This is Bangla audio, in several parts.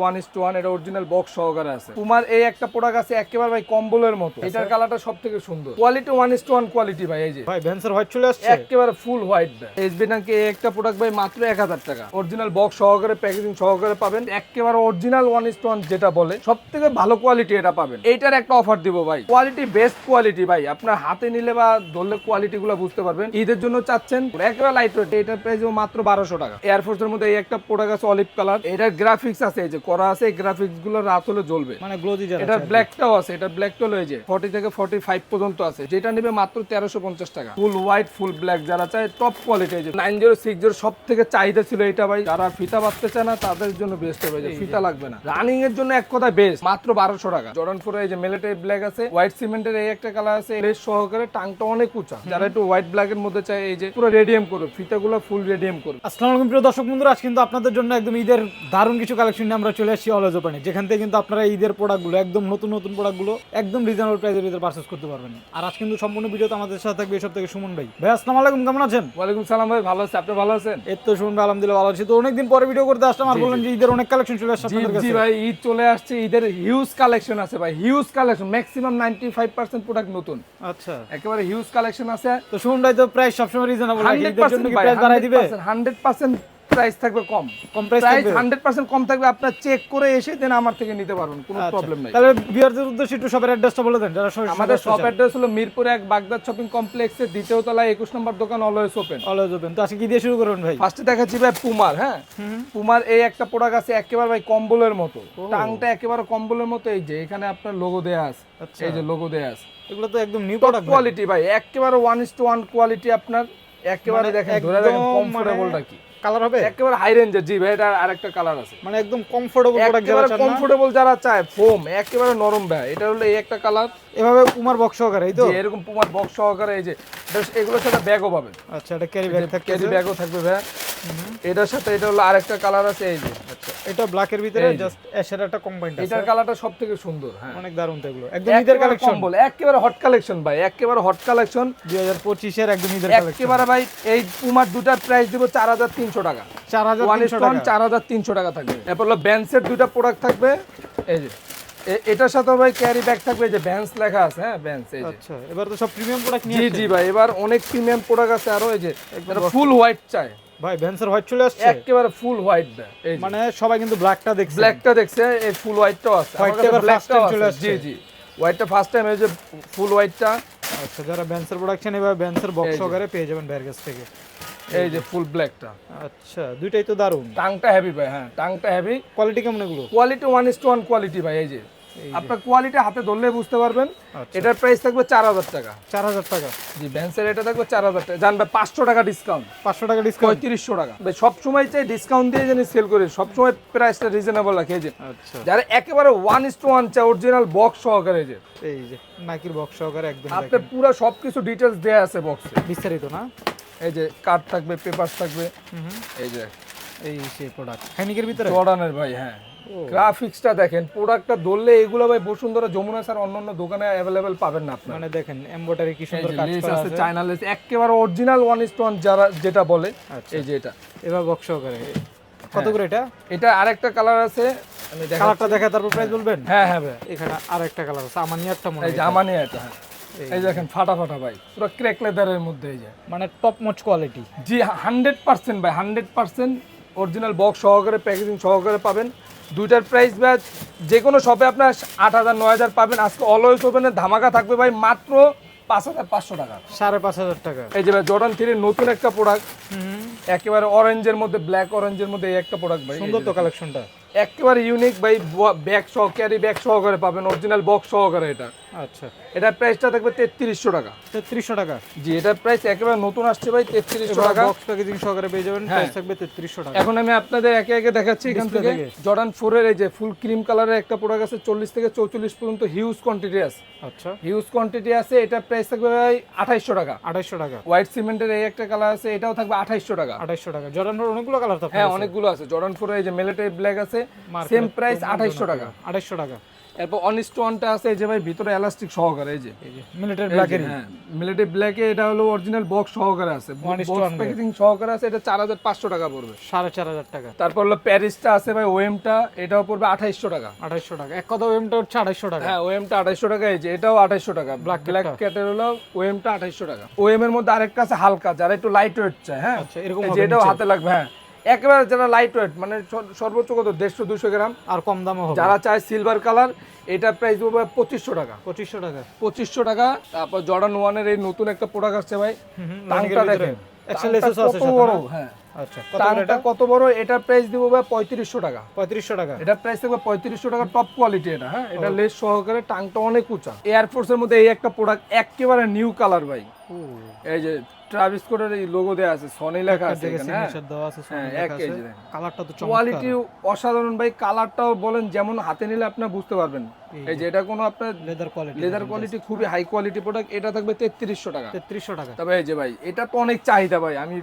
ওয়ান ইস টু ওয়ান এটা অরিজিনাল বক্স সহকারে আছে। তোমার এই একটা প্রোডাক্ট আছে একেবারে ভাই কম্বলের মতো। এটার কালারটা সব থেকে সুন্দর। Quality one is to one quality ভাই এই যে। ভাই ভ্যান্সার হোয়াইট চলে আসছে? একেবারে ফুল হোয়াইট ব্যাগ এসবি নাকি এই একটা প্রোডাক্ট ভাই মাত্র এক হাজার টাকা। অরিজিনাল বক্স সহকারে প্যাকেজিং সহকারে পাবেন। একেবারে অরিজিনাল ওয়ান ইস ওয়ান যেটা বলে সব থেকে ভালো কোয়ালিটি এটা পাবেন। এইটার একটা অফার দিব ভাই। কোয়ালিটি বেস্ট কোয়ালিটি ভাই। আপনার হাতে নিলে বা ধরলে কোয়ালিটি গুলো বুঝতে পারবেন। ঈদের জন্য চাচ্ছেন একেবারে লাইট ওয়েট এটার প্রাইস মাত্র বারোশো টাকা। এয়ারফোর্স এর মধ্যে এই একটা প্রোডাক্ট আছে অলিভ কালার এটার গ্রাফিক্স আছে এই যে করা আছে এই গ্রাফিক্সগুলো রাত হলে জ্বলবে। মানে গ্লোজি এটার ব্ল্যাকটাও আছে। এটা ব্ল্যাকটাও রয়েছে ফর্টি থেকে ফর্টি ফাইভ পর্যন্ত আছে। যেটা নেবে মাত্র তেরোশো পঞ্চাশ টাকা। ফুল হোয়াইট ফুল ব্ল্যাক যারা চায় টপ কোয়ালিটি সব থেকে চাহিদা ছিল এটা ভাই। যারা ফিতা বাঁধতে চায় না তাদের জন্য বেস্ট হবে ফিতা লাগবে না। রানিং এর জন্য এক কথা বেস্ট মাত্র বারোশো টাকা। জর্ডন ফোর এই যে মেলেটাই ব্ল্যাক আছে হোয়াইট সিমেন্টের এই একটা কালার আছে লেস সহকারে টাংটা অনেক উঁচা। যারা একটু হোয়াইট ব্ল্যাক এর মধ্যে চায় এই যে পুরো রেডিয়াম করবে। ফিতাগুলো ফুল রেডিয়াম করবে। আসসালামু আলাইকুম প্রিয় দর্শক বন্ধুরা আজ কিন্তু আপনাদের জন্য একদম ঈদের দারুণ কিছু কালেকশন নিয়ে আমরা চলে আসছি অলজ ওপেনে যেখান থেকে কিন্তু আপনারা ঈদের প্রোডাক্টগুলো একদম নতুন নতুন প্রোডাক্টগুলো একদম রিজনেবল প্রাইসের ভিতরে পারচেস করতে পারবেন। আর আজ কিন্তু সম্পূর্ণ ভিডিওতে আমাদের সাথে থাকবে এসব থেকে সুমন ভাই। ভাই আসসালামু আলাইকুম কেমন আছেন? ওয়ালাইকুম সালাম ভাই ভালো আছে। আপনি ভালো আছেন? এই তো সুমন ভাই আলহামদুলিল্লাহ ভালো আছি। তো অনেকদিন পরে ভিডিও করতে আসলাম আর বললেন যে ঈদের অনেক কালেকশন চলে আসছে জি আপনাদের জি ভাই ঈদ চলে আসছে ঈদের হিউজ কালেকশন আছে ভাই huge collection maximum ninety five percent product নতুন। আচ্ছা। একেবারে হিউজ কালেকশন আছে। তো সুমন ভাই তো প্রাইস সবসময় রিজনেবল হান্ড্রেড ঈদের জন্য প্রাইস বাড়াই দিবে? পার্সেন্ট প্রাইস থাকবে কম। কম প্রাইস হান্ড্রেড পার্সেন্ট কম থাকবে আপনার চেক করে এসে দেন আমার থেকে নিতে পারবেন কোনো আচ্ছা। প্রবলেম নাই। তাহলে বিয়ারদের উদ্দেশ্যে একটু সবার অ্যাড্রেসটা বলে দেন যারা আমাদের শপ অ্যাড্রেস হলো মিরপুর এক বাগদাদ শপিং কমপ্লেক্সের দ্বিতীয় তলায় একুশ নম্বর দোকান অলওয়েজ ওপেন অলওয়েজ ওপেন তো আজকে কি দিয়ে শুরু করবেন ভাই? ফার্স্টে দেখাচ্ছি ভাই পুমার হ্যাঁ? পুমার এই একটা প্রোডাক্ট আছে একেবারে ভাই কম্বলের মতো। টাংটা একেবারে কম্বলের মতো এই যে এখানে আপনার লোগো দেয়া আছে। আচ্ছা। এই যে লোগো দেয়া আছে। এগুলো তো একদম নিউ প্রোডাক্ট কোয়ালিটি ভাই। একেবারে one is to one quality আপনার। একেবারে মানে দেখেন ধরে দেখেন কমফোর্টেবলটা কি? কালার হবে? একেবারে হাই রেঞ্জের জি ভাই এটা আরেকটা কালার আছে। মানে একদম কমফোর্টেবল প্রোডাক্ট যারা চায় কমফোর্টেবল যারা চায় ফোম একেবারে নরম ভাই। এটা হলো এই একটা কালার এভাবে পুমার বক্স সহকারে এই তো? যে এরকম পুমার বক্স সহকারে এই যে এটা- এগুলোর সাথে ব্যাগও পাবে আচ্ছা এটা ক্যারি ব্যাগ থাকবে ক্যারি ব্যাগও থাকবে ভাই। এটার সাথে এটা হলো আরেকটা কালার আছে এই যে এটা ব্ল্যাকের ভিতরে জাস্ট অ্যাশের একটা কম্বাইন্ড আছে। এটার কালারটা সব থেকে সুন্দর হ্যাঁ। অনেক দারুণ তো এগুলো। একদম ঈদের কালেকশন কম্বল একেবারে হট কালেকশন ভাই একেবারে হট কালেকশন 2025 এর একদম ঈদের কালেকশন একেবারে ভাই এই পুমার দুটার প্রাইস দিব চার হাজার তিনশো টাকা। ওয়ান 4300 টাকা। চার হাজার তিনশো টাকা থাকবে। এরপর হলো ব্যান্সের দুটা প্রোডাক্ট থাকবে। এই যে এটার সাথে ভাই ক্যারি ব্যাগ থাকবে এই যে ব্যান্স লেখা আছে হ্যাঁ ব্যান্স এই যে। আচ্ছা এবার তো সব প্রিমিয়াম প্রোডাক্ট নিয়ে জি জি ভাই এবার অনেক প্রিমিয়াম প্রোডাক্ট আছে আরও এই যে ফুল হোয়াইট চাই। ভাই ভ্যান্সার হোয়াইট চলে আসছে? একেবারে ফুল হোয়াইট এই মানে সবাই কিন্তু ব্ল্যাকটা দেখছে। ব্ল্যাকটা দেখছে এই ফুল হোয়াইটটাও আছে। White টা এবার blackটাও time চলে আছে। জি জি। হোয়াইটটা ফার্স্ট টাইম এই যে ফুল হোয়াইটটা আচ্ছা যারা ভ্যান্সার প্রোডাকশন এবার ভ্যান্সার বক্স সহকারে পেয়ে যাবেন ভাইয়ের কাছ থেকে। এই যে ফুল ব্ল্যাকটা আচ্ছা দুইটাই তো দারুণ। টাংটা হেভি ভাই হ্যাঁ টাংটা হেভি কোয়ালিটি কেমন এগুলো? Quality one is to one quality ভাই এই যে। আপনার কোয়ালিটি হাতে ধরলে বুঝতে পারবেন। আচ্ছা। এটার প্রাইস থাকবে চার হাজার টাকা। চার হাজার টাকা। জি ভ্যান্সের এটা থাকবে চার হাজার টাকা। জানবে পাঁচশো টাকা ডিসকাউন্ট পাঁচশো টাকা ডিসকাউন্ট পঁয়ত্রিশশো টাকা। ভাই সব সময় চাই ডিসকাউন্ট দিয়ে জানি সেল করি। সব সময় প্রাইসটা রিজনেবল রাখে। যে আচ্ছা। যারা একেবারে ওয়ান ইস টু ওয়ান চাই অরিজিনাল বক্স সহকারে এই যে। এই যে নাইকির বক্স সহকারে একদম আপনার পুরো সবকিছু ডিটেলস দেয়া আছে বক্সে বিস্তারিত না? এই যে কার্ড থাকবে পেপার থাকবে। এই যে। এই সেই প্রোডাক্ট হাইনিকের ভিতরে? জর্ডানের ভাই হ্যাঁ। গ্রাফিক্সটা দেখেন প্রোডাক্টটা ধরলে এগুলো ভাই বসুন্ধরা যমুনা স্যার অন্যান্য দোকানে অ্যাভেলেবেল পাবেন না আপনার। মানে দেখেন এমব্রয়ডারি কি সুন্দর কাজ করা আছে চায়না লেস একেবারে অরিজিনাল ওয়ান ইস ওয়ান যারা যেটা বলে আচ্ছা। এই যে এটা। এবার বক্স কত হ্যাঁ। করে এটা? এটা আরেকটা কালার আছে কালারটা দেখা তারপর প্রাইস বলবেন? হ্যাঁ হ্যাঁ ভাই। এখানে আরেকটা কালার আছে আমার নিয়ারটা মনে এই হয় যে আমানি এটা। হ্যাঁ। এই দেখেন ফাটা ফাটা ভাই পুরো ক্র্যাক লেদারের মধ্যে এই যে। মানে টপ মোচ কোয়ালিটি জি হান্ড্রেড পার্সেন্ট ভাই হান্ড্রেড পার্সেন্ট অরিজিনাল বক্স সহকারে প্যাকেজিং সহকারে পাবেন। দুইটার প্রাইস ভাই যে কোনো শপে আপনার আট হাজার নয় হাজার পাবেন। আজকে অলওয়েজ ওপেনের ধামাকা থাকবে ভাই মাত্র পাঁচ হাজার পাঁচশো টাকা। সাড়ে পাঁচ হাজার টাকা। এই যে ভাই জর্ডান থ্রির নতুন একটা প্রোডাক্ট একেবারে অরেঞ্জের মধ্যে ব্ল্যাক অরেঞ্জের মধ্যে এই একটা প্রোডাক্ট ভাই। সুন্দর তো কালেকশনটা একেবারে ইউনিক ভাই ব্যাগ সহ ক্যারি ব্যাগ সহকারে পাবেন অরিজিনাল বক্স সহকারে এটা। আচ্ছা। এটার প্রাইসটা থাকবে তেত্রিশশো টাকা। তেত্রিশশো টাকা। জি এটার প্রাইস একেবারে নতুন আসছে ভাই তেত্রিশশো টাকা। বক্স প্যাকেজিং সহকারে পেয়ে যাবেন প্রাইস থাকবে তেত্রিশশো টাকা। এখন আমি আপনাদের একে একে দেখাচ্ছি এখান থেকে। জর্ডান ফোর এর এই যে ফুল ক্রিম কালারের একটা প্রোডাক্ট আছে চল্লিশ থেকে চৌচল্লিশ পর্যন্ত হিউজ কোয়ান্টিটি আছে। আচ্ছা। হিউজ কোয়ান্টিটি আছে এটার প্রাইস থাকবে ভাই আঠাইশশো টাকা। আঠাইশশো টাকা। হোয়াইট সিমেন্টের এই একটা কালার আছে এটাও থাকবে আঠাইশশো টাকা। আঠাইশশো টাকা। জর্ডান অনেকগুলো কালার তো হ্যাঁ অনেকগুলো আছে। জর্ডান ফোর এই যে মিলিটারি ব্ল্যাক আছে সেম প্রাইস আঠাইশশো টাকা। আঠাইশশো টাকা। এরপর অনিস্ট ওয়ানটা আছে এই যে ভাই ভিতরে এলাস্টিক সহকারে এই যে। মিলিটারি ব্ল্যাকের হ্যাঁ মিলিটারি ব্ল্যাকে এটা হলো অরিজিনাল বক্স সহকারে আছে। বক্স প্যাকেজিং সহকারে আছে এটা চার হাজার পাঁচশো টাকা পড়বে। সাড়ে চার হাজার টাকা। তারপর হলো প্যারিসটা আছে ভাই ওএমটা এটাও পড়বে আঠাইশশো টাকা। আঠাইশশো টাকা। এক কথা ওএমটা হচ্ছে আঠাইশশো টাকা। হ্যাঁ ওএমটা আঠাইশশো টাকা এই যে এটাও আঠাইশশো টাকা। ব্ল্যাক ব্ল্যাক ক্যাটের হলো ওএমটা আঠাইশশো টাকা। ওএম এর মধ্যে আরেকটা আছে হালকা যারা একটু লাইট ওয়েট চায় হ্যাঁ। আচ্ছা এরকম এই হবে যে এটাও হাতে লাগবে হ্যাঁ। একেবারে যারা লাইট ওয়েট মানে সর্বোচ্চ কত? দেড়শো দুশো গ্রাম? আর কম দামে হবে। যারা চায় সিলভার কালার এটা প্রাইস দেবো পঁচিশশো টাকা। পঁচিশশো টাকা। পঁচিশশো টাকা তারপর জর্ডান ওয়ানের এই নতুন একটা প্রোডাক্ট আসছে ভাই। টাংটা দেখেন। কত বড়? হ্যাঁ। আচ্ছা কত এটা? কত বড়? এটা প্রাইস দিব ভাই পঁয়ত্রিশশো টাকা। পঁয়ত্রিশশো টাকা। এটা প্রাইস থাকবে পঁয়ত্রিশশো টাকা টপ কোয়ালিটি এটা হ্যাঁ? এটা লেস সহকারে টাংটা অনেক উঁচা। এয়ারফোর্স এর মধ্যে এই একটা প্রোডাক্ট একেবারে নিউ কালার ভাই। এই যে ট্রাভিস কোডের এই লোগো দেয়া আছে সনি লেখা আছে এখানে হ্যাঁ এক কেজি কালারটা তো কোয়ালিটি অসাধারণ ভাই কালারটাও বলেন যেমন হাতে নিলে আপনার বুঝতে পারবেন। এই যে এটা কোনো আপনার লেদার কোয়ালিটি লেদার কোয়ালিটি খুবই হাই কোয়ালিটি প্রোডাক্ট এটা থাকবে তেত্রিশশো টাকা। তেত্রিশশো টাকা। তবে এই যে ভাই এটা তো অনেক চাহিদা ভাই আমি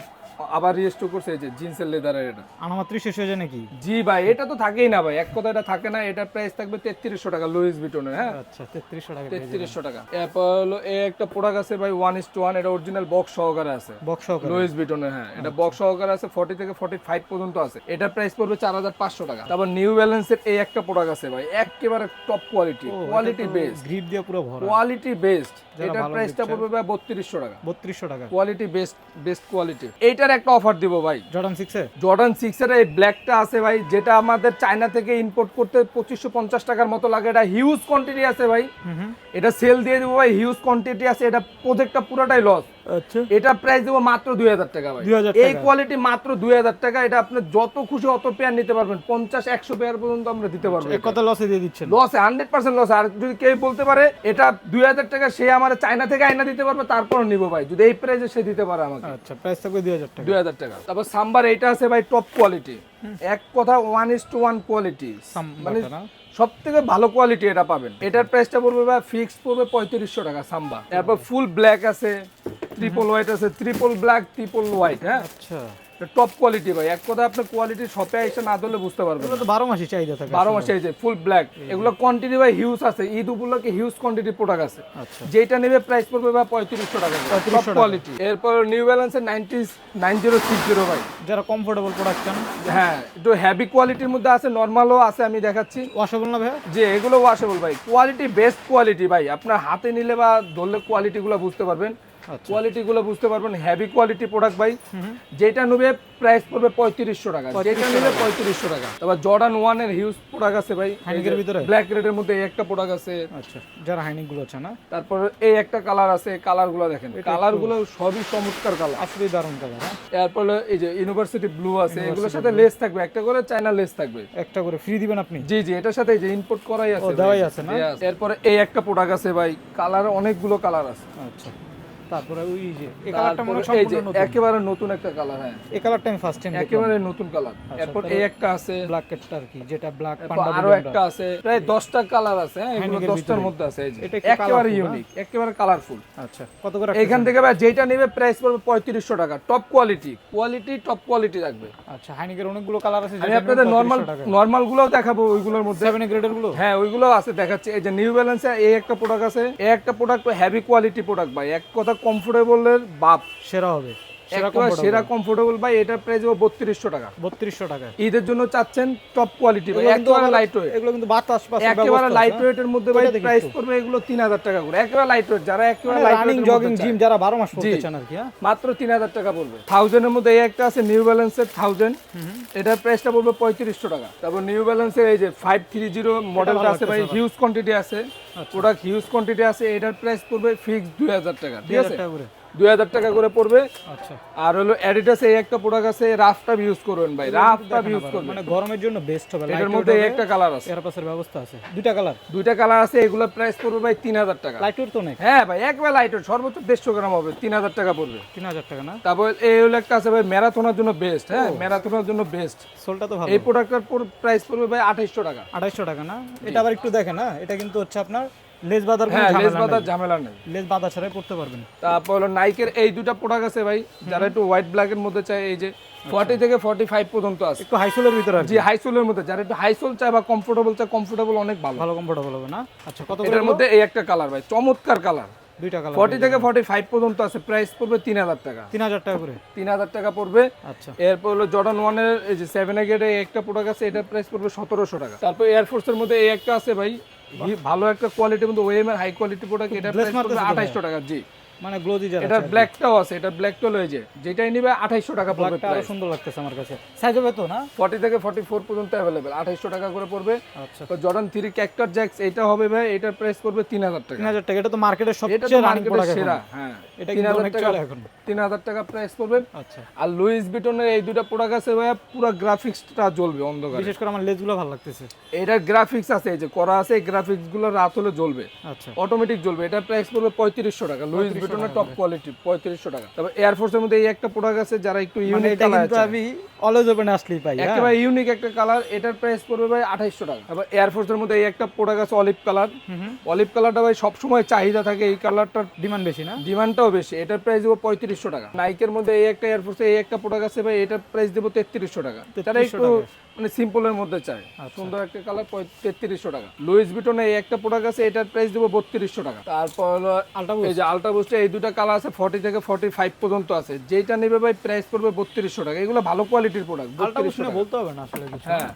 আবার রিস্টোর করছি এই যে জিন্সের লেদারের এটা। আনামাত্র শেষ হয়ে যায় নাকি? জি ভাই এটা তো থাকেই না ভাই এক কথা এটা থাকে না এটা প্রাইস থাকবে তেত্রিশশো টাকা লুইস ভিটনের হ্যাঁ? আচ্ছা তেত্রিশশো টাকা তেত্রিশশো টাকা। এরপর হলো এই একটা প্রোডাক্ট আছে ভাই ওয়ান ইস টু ওয়ান এটা অরিজিনাল বক্স সহকারে আছে। বক্স সহকারে? লুইস ভিটনের হ্যাঁ এটা বক্স সহকারে আছে ফর্টি থেকে ফর্টি ফাইভ পর্যন্ত আছে। এটা প্রাইস পড়বে চার হাজার পাঁচশো টাকা। তারপর নিউ ব্যালেন্সের এই একটা প্রোডাক্ট আছে ভাই একেবারে top quality quality best grip দিয়ে পুরো ভরা। কোয়ালিটি বেস্ট যারা এটার প্রাইসটা পড়বে ভাই বত্রিশশো টাকা। বত্রিশশো টাকা। কোয়ালিটি বেস্ট বেস্ট কোয়ালিটি এইটার একটা অফার দিব ভাই। জর্ডান জর্ডান এর? এই ব্ল্যাকটা আছে ভাই যেটা আমাদের চায়না থেকে ইম্পোর্ট করতে পঁচিশশো পঞ্চাশ টাকার মতো লাগে। এটা হিউজ কোয়ান্টিটি আছে ভাই। এটা সেল দিয়ে দেবো ভাই হিউজ কোয়ান্টিটি আছে। এটা প্রজেক্টটা পুরোটাই লস আচ্ছা। এটা প্রাইস দেবো মাত্র দুই হাজার টাকা ভাই। এই কোয়ালিটি মাত্র দুই হাজার টাকা। এটা আপনি যত খুশি অত পেয়ার নিতে পারবেন। পঞ্চাশ একশো পেয়ার পর্যন্ত আমরা দিতে পারব এক কথা লসে দিয়ে দিচ্ছেন। লস হান্ড্রেড পার্সেন্ট লস আর যদি কেউ বলতে পারে এটা দুই হাজার টাকা সে আমার চায়না থেকে আয়না দিতে পারবে তারপর নিবো ভাই। যদি এই প্রাইসে সে দিতে পারে আমাকে। আচ্ছা প্রাইস থাকবে দুই হাজার টাকা। দুই হাজার টাকা। তারপর সাম্বার এইটা আছে ভাই টপ কোয়ালিটি এক কথা one is to one quality মানে? সব থেকে ভালো কোয়ালিটি এটা পাবেন। এটার প্রাইসটা পড়বে ভাই ফিক্স পড়বে পঁয়ত্রিশশো টাকা সাম্বা তারপর ফুল ব্ল্যাক আছে ট্রিপল হোয়াইট আছে ট্রিপল ব্ল্যাক ট্রিপল হোয়াইট হ্যাঁ? আচ্ছা। টপ কোয়ালিটি ভাই। এক কথা আপনার কোয়ালিটি শপে এসে না ধরলে বুঝতে পারবেন তো বারো মাসই চাহিদা থাকে বারো মাসে এই যে ফুল ব্ল্যাক এগুলো কোয়ান্টিটি ভাই হিউজ আছে। ঈদ উপলক্ষে হিউজ কোয়ান্টিটি প্রোডাক্ট আছে। আচ্ছা। যেটা নেবে প্রাইস পড়বে ভাই পঁয়ত্রিশশো টাকা টপ কোয়ালিটি এরপর নিউ ব্যালেন্সের ninety nine zero six zero ভাই। যারা কমফোর্টেবল প্রোডাক্ট চান। হ্যাঁ একটু হ্যাভি কোয়ালিটির মধ্যে আছে নর্মালও আছে আমি দেখাচ্ছি। ওয়াশেবল না ভাই যে এগুলো ওয়াশেবল ভাই। কোয়ালিটি বেস্ট কোয়ালিটি ভাই। আপনার হাতে নিলে বা ধরলে কোয়ালিটিগুলো বুঝতে পারবেন। কোয়ালিটিগুলো বুঝতে পারবেন। হেভি কোয়ালিটি প্রোডাক্ট ভাই। যেটা নেবে প্রাইস পড়বে পঁয়ত্রিশশো টাকা। যেটা নেবে পঁয়ত্রিশশো টাকা। তারপর জর্ডান ওয়ানের হিউজ প্রোডাক্ট আছে ভাই। হাইনিকের ভিতরে? ব্ল্যাক রেডের মধ্যে এই একটা প্রোডাক্ট আছে। আচ্ছা। যারা হাইনিকগুলো আছে না? তারপর এই একটা কালার আছে। কালারগুলো দেখেন। কালারগুলো সবই চমৎকার কালার আসলে দারুণ কালার হ্যাঁ? এরপর এই যে ইউনিভার্সিটি ব্লু আছে। এগুলোর সাথে লেস থাকবে। একটা করে চায়না লেস থাকবে। একটা করে ফ্রি দিবেন আপনি? জি জি। এটার সাথে এই যে ইম্পোর্ট করাই আছে দেওয়াই আছে না? এরপরে এই একটা প্রোডাক্ট আছে ভাই। কালার অনেকগুলো কালার আছে। আচ্ছা। তারপরে ওই যে এই কালারটা মনে সম্পূর্ণ নতুন। একেবারে নতুন একটা কালার হ্যাঁ। এই কালারটা আমি ফার্স্ট টাইম একেবারে নতুন কালার এরপর এই একটা আছে। ব্ল্যাক আর কি যেটা ব্ল্যাক পান্ডা আরও একটা আছে। প্রায় দশটা কালার আছে হ্যাঁ এগুলো Heineken-এর দশটার ভিতরে। মধ্যে আছে এই যে। একেবারে ইউনিক একেবারে কালারফুল আচ্ছা কত করে এখান থেকে ভাই যেটা নেবে প্রাইস পড়বে পঁয়ত্রিশশো টাকা। Top quality quality top quality রাখবে আচ্ছা হাইনিকের অনেকগুলো কালার আছে আমি আপনাদের নর্মাল নর্মাল গুলোও দেখাবো ওইগুলোর মধ্যে। সেভেন গ্রেডেরগুলো? হ্যাঁ ওইগুলো আছে দেখাচ্ছি। এই যে নিউ ব্যালেন্সে এই একটা প্রোডাক্ট আছে এই একটা প্রোডাক্ট হেভি কোয়ালিটি প্রোডাক্ট ভাই। এক কথা কমফোর্টেবলের বাপ সেরা হবে। সেরা কমফোর্টেবল ভাই এটার প্রাইস বত্রিশশো টাকা। বত্রিশশো টাকা ঈদের জন্য চাচ্ছেন টপ কোয়ালিটি ভাই একেবারে লাইট ওয়েট এগুলো কিন্তু বাতাস একেবারে লাইট ওয়েটের মধ্যে ভাই প্রাইস করবে এগুলো তিন হাজার টাকা করে একেবারে লাইট ওয়েট যারা একেবারে রানিং জগিং জিম যারা বারো মাস করতে চান আর কি হ্যাঁ? মাত্র তিন হাজার টাকা পড়বে। থাউজেন্ডের মধ্যে এই একটা আছে নিউ ব্যালেন্সের থাউজেন্ড এটার প্রাইসটা পড়বে পঁয়ত্রিশশো টাকা। তারপর নিউ ব্যালেন্সের এই যে ফাইভ থ্রি জিরো মডেলটা আছে ভাই হিউজ কোয়ান্টিটি আছে। প্রোডাক্ট হিউজ কোয়ান্টিটি আছে এটার প্রাইস পড়বে ফিক্স দুই হাজার টাকা ঠিক আছে? দুই হাজার টাকা করে পড়বে। আচ্ছা। আর হলো অ্যাডিডাস এই একটা প্রোডাক্ট আছে রাফটা ইউজ করবেন ভাই রাফটা ইউজ করবেন। মানে গরমের জন্য বেস্ট হবে এটার মধ্যে একটা কালার আছে। এয়ারপাসের ব্যবস্থা আছে। দুইটা কালার দুইটা কালার আছে এগুলোর প্রাইস পড়বে ভাই তিন হাজার টাকা। লাইট তো নেই হ্যাঁ ভাই একবার লাইটের সর্বোচ্চ দেড়শো গ্রাম হবে তিন হাজার টাকা পড়বে। তিন হাজার টাকা না? তারপর এই হলো একটা আছে ভাই ম্যারাথনের জন্য বেস্ট হ্যাঁ ম্যারাথনের জন্য বেস্ট সোলটা তো ভালো। এই প্রোডাক্টটার প্রাইস পড়বে ভাই আঠাইশশো টাকা। আড়াইশো টাকা না? এটা আবার একটু দেখেন না? এটা কিন্তু হচ্ছে আপনার লেজ বাঁধার কোনো হ্যাঁ ঝামেলা বাঁধার। ঝামেলা নেই। লেজ বাঁধা ছাড়াই পড়তে পারবেন। তারপর হলো নাইকের এই দুটা প্রোডাক্ট আছে ভাই যারা একটু হোয়াইট ব্ল্যাক এর মধ্যে চায় এই যে ফর্টি থেকে ফর্টি ফাইভ পর্যন্ত আছে। একটু হাইসোলের ভিতরে। জি হাইসোলের মধ্যে যারা একটু হাইসোল চায় বা কমফোর্টেবল চায় কমফোর্টেবল অনেক ভালো। ভালো কমফোর্টেবল হবে না? আচ্ছা কত এটার মধ্যে এই একটা কালার ভাই চমৎকার কালার দুইটা কালার ফর্টি থেকে ফর্টি ফাইভ পর্যন্ত আছে প্রাইস পড়বে তিন হাজার টাকা। তিন হাজার টাকা করে? তিন হাজার টাকা পড়বে। আচ্ছা। এরপর হলো জর্ডান ওয়ানের এই যে সেভেন গেটে একটা প্রোডাক্ট আছে এটার প্রাইস পড়বে সতেরোশো টাকা। তারপর এয়ারফোর্সের মধ্যে এই একটা আছে ভাই ভালো একটা কোয়ালিটি কিন্তু ওএম এর হাই কোয়ালিটি প্রোডাক্ট এটা প্রাইস পড়বে মারতেছে তো আঠাইশশো টাকা জি। মানে গ্লোজি যারা ব্ল্যাকটাও আছে এটা ব্ল্যাকটাও লয়েছে যেটাই নিবে আঠাইশশো টাকা পড়বে ব্ল্যাকটা আরও সুন্দর লাগতেছে আমার কাছে। সাইজ হবে তো না? ফর্টি থেকে ফর্টি ফোর পর্যন্ত অ্যাভেলেবেল আঠাইশশো টাকা করে পড়বে। আচ্ছা। তো জর্ডান থ্রি ক্যাক্টার জ্যাক্স এটা হবে ভাই এটার প্রাইস পড়বে তিন হাজার টাকা। তিন হাজার টাকা এটা তো মার্কেটের সবচেয়ে রানিং প্রোডাক্ট সেরা হ্যাঁ। এটা কিন্তু অনেক চলে এখন। তিন হাজার টাকা প্রাইস পড়বে। আচ্ছা। আর লুইস বিটনের এই দুটো প্রোডাক্ট আছে ভাইয়া পুরো গ্রাফিক্সটা জ্বলবে অন্ধকারে। বিশেষ করে আমার লেজগুলো ভালো লাগতেছে। এটার গ্রাফিক্স আছে এই যে করা আছে এই গ্রাফিক্সগুলো রাত হলে জ্বলবে। আচ্ছা। অটোমেটিক জ্বলবে এটার প্রাইস পড়বে পঁয়ত্রিশশো টাকা লুইস বিটনের টপ কোয়ালিটি পঁয়ত্রিশশো টাকা। তবে এয়ারফোর্সের মধ্যে এই একটা প্রোডাক্ট আছে যারা একটু মানে ইউনিক এটা আমি অলওয়েজ ওপেন আসলেই পাই? একেবারে ইউনিক একটা কালার এটার প্রাইস পড়বে ভাই আঠাইশশো টাকা। তারপর এয়ারফোর্সের মধ্যে এই একটা প্রোডাক্ট আছে অলিভ কালার অলিভ কালারটা ভাই সবসময় চাহিদা থাকে এই কালারটার ডিমান্ড বেশি না? ডিমান্ডটাও বেশি। এটার প্রাইস দেবো পঁয়ত্রিশশো টাকা। নাইকের মধ্যে এই একটা এয়ারফোর্সে এই একটা প্রোডাক্ট আছে ভাই এটার প্রাইস দেবো তেত্রিশশো টাকা। তারা একটু মানে সিম্পলের মধ্যে চায়। সুন্দর একটা কালার তেত্রিশশো টাকা। লুইস বিটনে এই একটা প্রোডাক্ট আছে এটার প্রাইস দেবো বত্রিশশো টাকা। তারপর হলো আলটা এই যে আলট্রা বুস্টে এই দুটো কালার আছে ফর্টি থেকে ফর্টি ফাইভ পর্যন্ত আছে। যেটা নেবে ভাই প্রাইস পড়বে বত্রিশশো টাকা। এগুলো ভালো কোয়ালিটির প্রোডাক্ট বত্রিশশো বলতে হবে না আসলে কিছু। হ্যাঁ।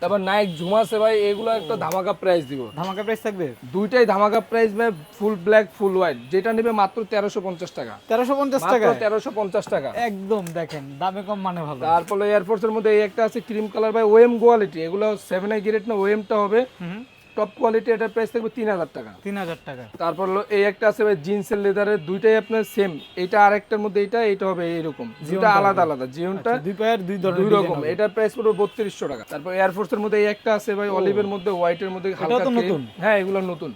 তারপর নাইক ঝুমাসে ভাই এগুলো একটা ধামাকা প্রাইস দিব। ধামাকা প্রাইস থাকবে? দুইটাই ধামাকা প্রাইস ভাই ফুল ব্ল্যাক ফুল হোয়াইট যেটা নেবে মাত্র তেরোশো পঞ্চাশ টাকা। তেরোশো পঞ্চাশ মাত্র টাকা তেরোশো পঞ্চাশ টাকা। একদম দেখেন দামে কম মানে ভালো। তারপরে এয়ারফোর্সের মধ্যে এই একটা আছে ক্রিম কালার ভাই ওএম কোয়ালিটি এগুলো সেভেন আই গ্রেড না ওএমটা হবে টপ কোয়ালিটি এটার প্রাইস থাকবে তিন হাজার টাকা। তিন হাজার টাকা। তারপর হলো এই একটা আছে ভাই জিন্সের লেদারের দুইটাই আপনার সেম এটা আরেকটার মধ্যে এটা এটা হবে এইরকম। যেটা আলাদা আলাদা জিওনটা দুই পায়ের দুই ধরনের দুই রকম। এটার প্রাইস পড়বে বত্রিশশো টাকা। তারপর এয়ারফোর্সের মধ্যে এই একটা আছে ভাই অলিভের মধ্যে হোয়াইটের মধ্যে হালকা তো নতুন। হ্যাঁ এগুলো নতুন।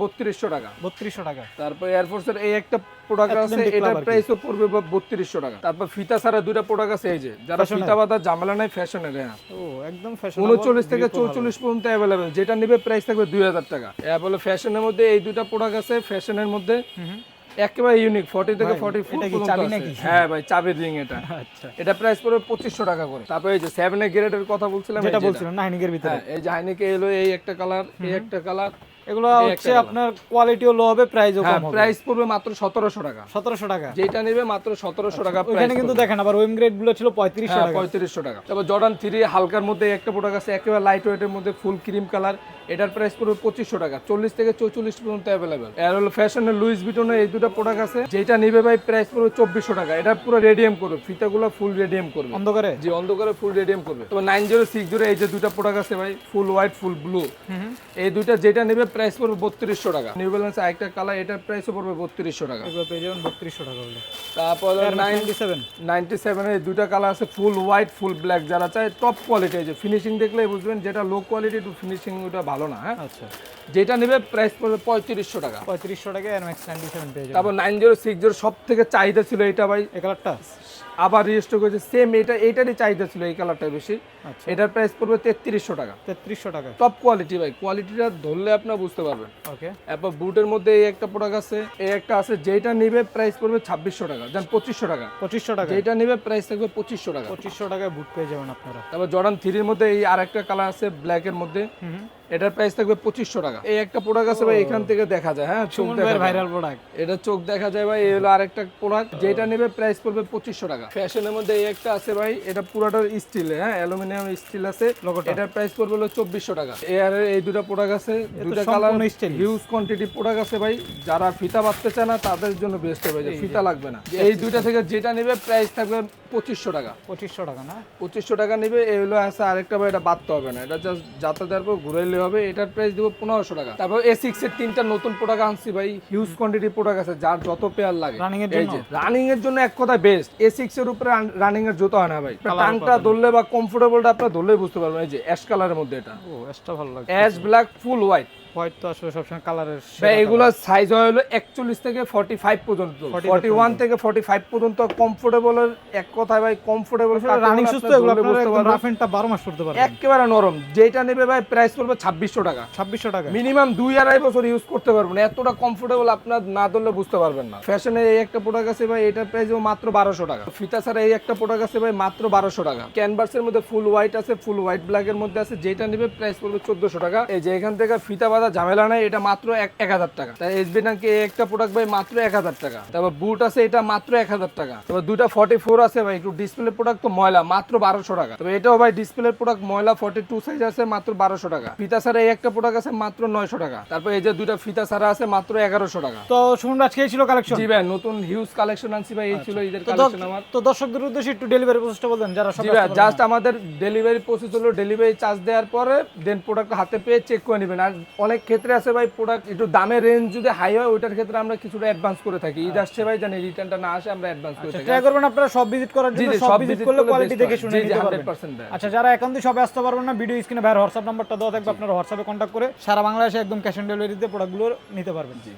বত্রিশশো টাকা। বত্রিশশো টাকা। তারপর এয়ারফোর্সের এই একটা প্রোডাক্ট আছে এটার Club আর পড়বে বত্রিশশো টাকা। তারপর ফিতা ছাড়া দুইটা প্রোডাক্ট আছে এই যে যারা ফিতা বাঁধা ঝামেলা নাই ফ্যাশনের হ্যাঁ। ও একদম ফ্যাশন উনচল্লিশ থেকে চৌচল্লিশ পর্যন্ত অ্যাভেলেবেল যেটা নিবে প্রাইস থাকবে দুই হাজার টাকা। ফ্যাশনের মধ্যে এই দুইটা প্রোডাক্ট আছে ফ্যাশনের মধ্যে একেবারে ইউনিক ফর্টি থেকে ফর্টি ফোর এটা চাবি নাকি? হ্যাঁ ভাই রিং এটা। আচ্ছা। এটা প্রাইস পড়বে পঁচিশশো টাকা করে। তারপর এই যে গ্রেডের কথা বলছিলাম যেটা। নাইনিকের ভিতরে। হ্যাঁ এই যে হাইনিকে এলো এই একটা কালার এই একটা কালার এগুলো হচ্ছে আপনার কোয়ালিটিও লো হবে প্রাইসও হ্যাঁ কম হবে। প্রাইস পড়বে মাত্র সতেরোশো টাকা। সতেরোশো টাকা। যেটা নেবে মাত্র সতেরোশো টাকা ওইখানে প্রাইস কিন্তু দেখেন আবার ওয়েম গ্রেডগুলো ছিল পঁয়ত্রিশশো হ্যাঁ টাকা। পঁয়ত্রিশশো টাকা। তারপর জর্ডান থ্রি হালকার মধ্যে একটা প্রোডাক্ট আছে একেবারে লাইট ওয়েটের মধ্যে ফুল ক্রিম কালার এটার প্রাইস পড়বে পঁচিশশো টাকা। চল্লিশ থেকে চৌচল্লিশ পর্যন্ত অ্যাভেলেবেল আর হলো ফ্যাশনের লুইস বিটনের এই দুটো প্রোডাক্ট আছে যেটা নিবে ভাই প্রাইস পড়বে চব্বিশশো টাকা। এটা পুরো রেডিয়াম করবে ফিতাগুলো ফুল রেডিয়াম করবে। অন্ধকারে? জি অন্ধকারে ফুল রেডিয়াম করবে। তো নাইন জিরো সিক্স জিরো এই যে দুইটা প্রোডাক্ট আছে ভাই ফুল হোয়াইট ফুল ব্লু এই দুইটা যেটা নেবে প্রাইস পড়বে বত্রিশশো টাকা। নিউ ব্যালেন্স আরেকটা কালার এটার প্রাইসও পড়বে বত্রিশশো টাকা। পেয়ে যাবেন বত্রিশশো টাকা তারপর নাইন নাইনটি সেভেন নাইনটি সেভেনের দুইটা কালার আছে ফুল হোয়াইট ফুল ব্ল্যাক যারা চায় টপ কোয়ালিটি এই যে ফিনিশিং দেখলে বুঝবেন যেটা লো কোয়ালিটি একটু ফিনিশিং ওটা ভালো। না হ্যাঁ? আচ্ছা। যেটা নেবে প্রাইস পড়বে পঁয়ত্রিশশো টাকা। পঁয়ত্রিশশো টাকা এর ম্যাক্স নাইনটি সেভেন পেয়ে যাবে তারপর নাইন জিরো সিক্স জিরো সব থেকে চাহিদা ছিল এটা ভাই এ কালারটা আবার রিস্টক হয়েছে সেম এটা এটারই চাহিদা ছিল এই কালারটা বেশি। আচ্ছা। এটার প্রাইস পড়বে তেত্রিশশো টাকা। তেত্রিশশো টাকা। টপ কোয়ালিটি ভাই কোয়ালিটিটা ধরলে আপনার বুঝতে পারবেন। ওকে এরপর বুটের মধ্যে এই একটা প্রোডাক্ট আছে এই একটা আছে যেটা নিবে প্রাইস পড়বে ছাব্বিশশো টাকা যেন পঁচিশশো টাকা। পঁচিশশো টাকা। যেটা নিবে প্রাইস থাকবে পঁচিশশো টাকা। পঁচিশশো টাকায় বুট পেয়ে যাবেন আপনারা। তারপর জর্ডান থ্রির মধ্যে এই আরেকটা কালার আছে ব্ল্যাক এর মধ্যে। হুম এটার প্রাইস থাকবে পঁচিশশো টাকা। এই একটা প্রোডাক্ট আছে ভাই এখান থেকে দেখা যায় হ্যাঁ চোখ। ভাইরাল প্রোডাক্ট এটা চোখ দেখা যায় ভাই এই হলো আরেকটা প্রোডাক্ট যেটা নেবে প্রাইস পড়বে পঁচিশশো টাকা। ফ্যাশনের মধ্যে এই একটা আছে ভাই এটা পুরোটা স্টিল হ্যাঁ? অ্যালুমিনিয়াম স্টিল আছে। এটার প্রাইস পড়বে হলো চব্বিশশো টাকা। এর এই দুটো প্রোডাক্ট আছে দুটা কালার হিউজ কোয়ান্টিটি প্রোডাক্ট আছে ভাই। যারা ফিতা বাঁধতে চায় না তাদের জন্য বেস্ট হবে যে ফিতা লাগবে না। এই দুইটা থেকে যেটা নেবে প্রাইস থাকবে পঁচিশশো টাকা। পঁচিশশো টাকা না? পঁচিশশো টাকা নিবে এই হলো আছে আরেকটা ভাই এটা বাদতে হবে না। এটা জাস্ট যাতায়াতের পর ঘুরাইলে হবে। এটার প্রাইস দিব পনেরোশো টাকা। তারপর এ সিক্স এর তিনটা নতুন প্রোডাক্ট আনছি ভাই হিউজ কোয়ান্টিটি প্রোডাক্ট আছে যার যত পেয়ার লাগে। Running এর জন্য? রানিং এর জন্য এক কথা বেস্ট এ সিক্স এর উপরে রানিং এর জুতো হয় না ভাই। টানটা ধরলে বা কমফোর্টেবলটা আপনার ধরলেই বুঝতে পারবেন। এই যে অ্যাশ কালারের মধ্যে এটা। ও অ্যাশটা ভালো লাগে ash black full white white তো আসলে সবসময় কালারের এগুলো সাইজ হলো একচল্লিশ থেকে ফর্টি ফাইভ পর্যন্ত ফর্টি ওয়ান থেকে ফর্টি ফাইভ পর্যন্ত কমফোর্টেবলের এক কথায় ভাই কমফোর্টেবল রানিং সুস্থ এগুলো রাফ এন্ডটা 12 মাস করতে পারবেন। একেবারে নরম। যেটা নেবে ভাই প্রাইস পড়বে ছাব্বিশশো টাকা। 2600 টাকা। মিনিমাম দুই আড়াই বছর ইউজ করতে পারবেন। এতটা কমফোর্টেবল আপনার না ধরলে বুঝতে পারবেন না। ফ্যাশনের এই একটা প্রোডাক্ট আছে ভাই এটার প্রাইস মাত্র বারোশো টাকা। ফিতা ছাড়া এই একটা প্রোডাক্ট আছে ভাই মাত্র বারোশো টাকা। ক্যানভাসের মধ্যে ফুল হোয়াইট আছে ফুল হোয়াইট ব্ল্যাক এর মধ্যে আছে। যেটা নেবে প্রাইস পড়বে চোদ্দশো টাকা। এই যে এখান থেকে ফিতা বাঁধা ঝামেলা নাই এটা মাত্র এক হাজার টাকা। তাই এসবি নাকি একটা প্রোডাক্ট ভাই মাত্র এক হাজার টাকা। তারপর বুট আছে এটা মাত্র এক হাজার টাকা। তারপর দুটা ফর্টি ফোর আছে ভাই একটু ডিসপ্লে প্রোডাক্ট তো ময়লা মাত্র বারোশো টাকা। তবে এটাও ভাই ডিসপ্লে প্রোডাক্ট ময়লা ফর্টি টু সাইজ আছে মাত্র বারোশো টাকা। ফিতা ছাড়া এই একটা প্রোডাক্ট আছে মাত্র নয়শো টাকা। তারপর এই যে দুইটা ফিতা ছাড়া আছে মাত্র এগারোশো টাকা। তো শুনুন আজকে এই ছিল কালেকশন জি ভাই নতুন হিউজ কালেকশন আনছি ভাই এই ছিল ঈদের তো কালেকশন আমার। তো দর্শকদের উদ্দেশ্যে একটু ডেলিভারি প্রসেসটা বলবেন যারা জি ভাই জাস্ট আমাদের ডেলিভারি প্রসেস হলো ডেলিভারি চার্জ দেওয়ার পরে দেন প্রোডাক্ট হাতে পেয়ে চেক করে নেবেন। আর অনেক ক্ষেত্রে আছে ভাই প্রোডাক্ট একটু দামের রেঞ্জ যদি হাই হয় ওইটার ক্ষেত্রে আমরা কিছুটা অ্যাডভান্স করে থাকি। ঈদ আসছে ভাই জানি রিটার্নটা না আসে আমরা অ্যাডভান্স করে থাকি। ট্রাই করবেন আপনারা সব ভিজিট করার জন্য সব সব ভিজিট করলে কোয়ালিটি দেখে শুনে জি জি নিতে পারবেন। আচ্ছা যারা এখন দিয়ে সবে আসতে পারবেন না ভিডিও স্ক্রিনে ভাইয়ের হোয়াটসঅ্যাপ নাম্বারটা দেওয়া থাকবে আপনারা হোয়াটসঅ্যাপে কন্ট্যাক্ট করে সারা বাংলাদেশে একদম ক্যাশ অন ডেলিভারিতে প্রোডাক্টগুলো নিতে পারবেন।